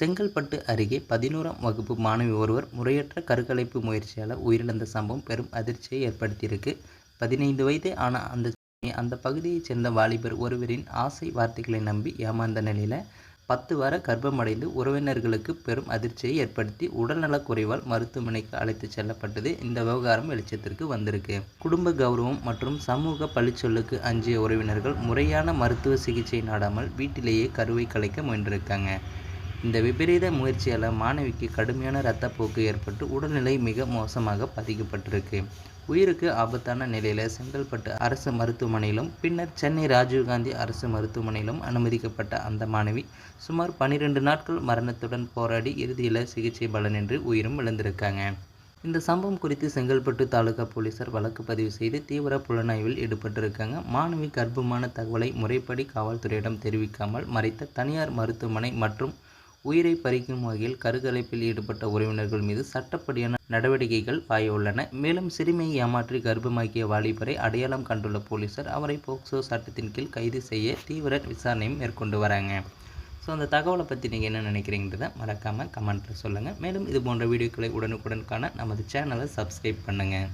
செங்கல்பட்டு அருகே பதினோராம் வகுப்பு மாணவி ஒருவர் முறையற்ற கருக்கலைப்பு முயற்சியால் உயிரிழந்த சம்பவம் பெரும் அதிர்ச்சியை ஏற்படுத்தியிருக்கு. பதினைந்து வயதே ஆன அந்த அந்த பகுதியைச் சேர்ந்த வாலிபர் ஒருவரின் ஆசை வார்த்தைகளை நம்பி ஏமாந்த நிலையில் பத்து வார கர்ப்பமடைந்து உறவினர்களுக்கு பெரும் அதிர்ச்சியை ஏற்படுத்தி உடல்நலக் குறைவால் மருத்துவமனைக்கு அழைத்து செல்லப்பட்டது இந்த விவகாரம் வெளிச்சத்திற்கு வந்திருக்கு. குடும்ப கௌரவம் மற்றும் சமூக பழிச்சொல்லுக்கு அஞ்சிய உறவினர்கள் முறையான மருத்துவ சிகிச்சை நாடாமல் வீட்டிலேயே கருவை கலைக்க முயன்றிருக்காங்க. இந்த விபரீத முயற்சியால் மாணவிக்கு கடுமையான இரத்தப்போக்கு ஏற்பட்டு உடல்நிலை மிக மோசமாக பாதிக்கப்பட்டிருக்கு. உயிருக்கு ஆபத்தான நிலையில் செங்கல்பட்டு அரசு மருத்துவமனையிலும் பின்னர் சென்னை ராஜீவ்காந்தி அரசு மருத்துவமனையிலும் அனுமதிக்கப்பட்ட அந்த மாணவி சுமார் பன்னிரெண்டு நாட்கள் மரணத்துடன் போராடி இறுதியில் சிகிச்சை பலனின்றி உயிரும் இழந்திருக்காங்க. இந்த சம்பவம் குறித்து செங்கல்பட்டு தாலுகா போலீசார் வழக்கு பதிவு செய்து தீவிர புலனாய்வில் ஈடுபட்டிருக்காங்க. மாணவி கர்ப்பமான தகவலை முறைப்படி காவல்துறையிடம் தெரிவிக்காமல் மறைத்த தனியார் மருத்துவமனை மற்றும் உயிரை பறிக்கும் வகையில் கருக்கலைப்பில் ஈடுபட்ட உறவினர்கள் மீது சட்டப்படியான நடவடிக்கைகள் பாய உள்ளன மேலும் சிறுமியை ஏமாற்றி கர்ப்பமாக்கிய வாலிபரை அடையாளம் கண்டுள்ள போலீசார் அவரை போக்சோ சட்டத்தின் கீழ் கைது செய்ய தீவிர விசாரணையும் மேற்கொண்டு வராங்க. ஸோ அந்த தகவலை பற்றி நீங்கள் என்ன நினைக்கிறீங்கிறத மறக்காமல் கமெண்ட்டில் சொல்லுங்கள் மேலும் இது போன்ற வீடியோக்களை உடனுக்குடன் காண நமது சேனலை சப்ஸ்கிரைப் பண்ணுங்கள்